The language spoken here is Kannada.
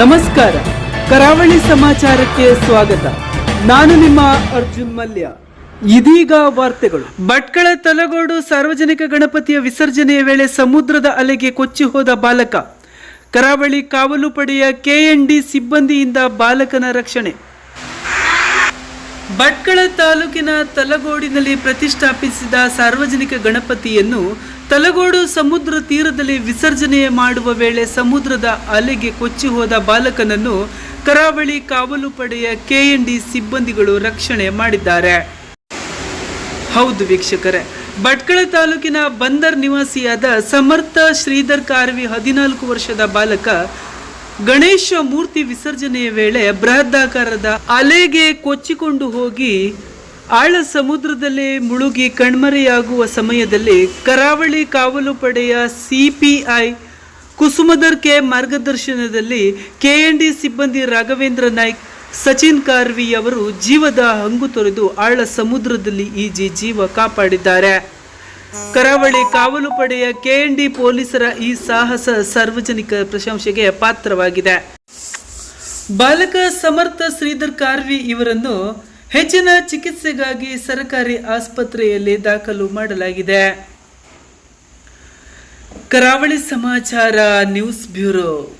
ನಮಸ್ಕಾರ. ಕರಾವಳಿ ಸಮಾಚಾರಕ್ಕೆ ಸ್ವಾಗತ. ನಾನು ನಿಮ್ಮ ಅರ್ಜುನ್ ಮಲ್ಯ. ಇದೀಗ ವಾರ್ತೆಗಳು. ಭಟ್ಕಳ ತಲಗೋಡು ಸಾರ್ವಜನಿಕ ಗಣಪತಿಯ ವಿಸರ್ಜನೆಯ ವೇಳೆ ಸಮುದ್ರದ ಅಲೆಗೆ ಕೊಚ್ಚಿ ಹೋದ ಬಾಲಕ. ಕರಾವಳಿ ಕಾವಲು ಪಡೆಯ ಕೆಎನ್ಡಿ ಸಿಬ್ಬಂದಿಯಿಂದ ಬಾಲಕನ ರಕ್ಷಣೆ. ಭಟ್ಕಳ ತಾಲೂಕಿನ ತಲಗೋಡಿನಲ್ಲಿ ಪ್ರತಿಷ್ಠಾಪಿಸಿದ ಸಾರ್ವಜನಿಕ ಗಣಪತಿಯನ್ನು ತಲಗೋಡು ಸಮುದ್ರ ತೀರದಲ್ಲಿ ವಿಸರ್ಜನೆ ಮಾಡುವ ವೇಳೆ ಸಮುದ್ರದ ಅಲೆಗೆ ಕೊಚ್ಚಿ ಹೋದ ಬಾಲಕನನ್ನು ಕರಾವಳಿ ಕಾವಲು ಪಡೆಯ ಕೆಎನ್ಡಿ ಸಿಬ್ಬಂದಿಗಳು ರಕ್ಷಣೆ ಮಾಡಿದ್ದಾರೆ. ಹೌದು ವೀಕ್ಷಕರೇ, ಭಟ್ಕಳ ತಾಲೂಕಿನ ಬಂದರ್ ನಿವಾಸಿಯಾದ ಸಮರ್ಥ ಶ್ರೀಧರ್ ಕಾರ್ವಿ ಹದಿನಾಲ್ಕು ವರ್ಷದ ಬಾಲಕ ಗಣೇಶ ಮೂರ್ತಿ ವಿಸರ್ಜನೆಯ ವೇಳೆ ಬೃಹದಾಕಾರದ ಅಲೆಗೆ ಕೊಚ್ಚಿಕೊಂಡು ಹೋಗಿ ಆಳ ಸಮುದ್ರದಲ್ಲಿ ಮುಳುಗಿ ಕಣ್ಮರೆಯಾಗುವ ಸಮಯದಲ್ಲಿ ಕರಾವಳಿ ಕಾವಲು ಪಡೆಯ ಸಿಪಿಐ ಕುಸುಮದರ್ ಕೆ ಮಾರ್ಗದರ್ಶನದಲ್ಲಿ ಕೆಎನ್ಡಿ ಸಿಬ್ಬಂದಿ ರಾಘವೇಂದ್ರ ನಾಯ್ಕ್, ಸಚಿನ್ ಕಾರ್ವಿ ಅವರು ಜೀವದ ಹಂಗು ತೊರೆದು ಆಳ ಸಮುದ್ರದಲ್ಲಿ ಈಜಿ ಜೀವ ಕಾಪಾಡಿದ್ದಾರೆ. ಕರಾವಳಿ ಕಾವಲು ಪಡೆಯ ಕೆಎನ್ಡಿ ಪೊಲೀಸರ ಈ ಸಾಹಸ ಸಾರ್ವಜನಿಕ ಪ್ರಶಂಸೆಗೆ ಪಾತ್ರವಾಗಿದೆ. ಬಾಲಕ ಸಮರ್ಥ ಶ್ರೀಧರ್ ಕಾರ್ವಿ ಇವರನ್ನು ಹೆಚ್ಚಿನ ಚಿಕಿತ್ಸೆಗಾಗಿ ಸರ್ಕಾರಿ ಆಸ್ಪತ್ರೆಯಲ್ಲಿ ದಾಖಲು ಮಾಡಲಾಗಿದೆ. ಕರಾವಳಿ ಸಮಾಚಾರ ನ್ಯೂಸ್ ಬ್ಯೂರೋ.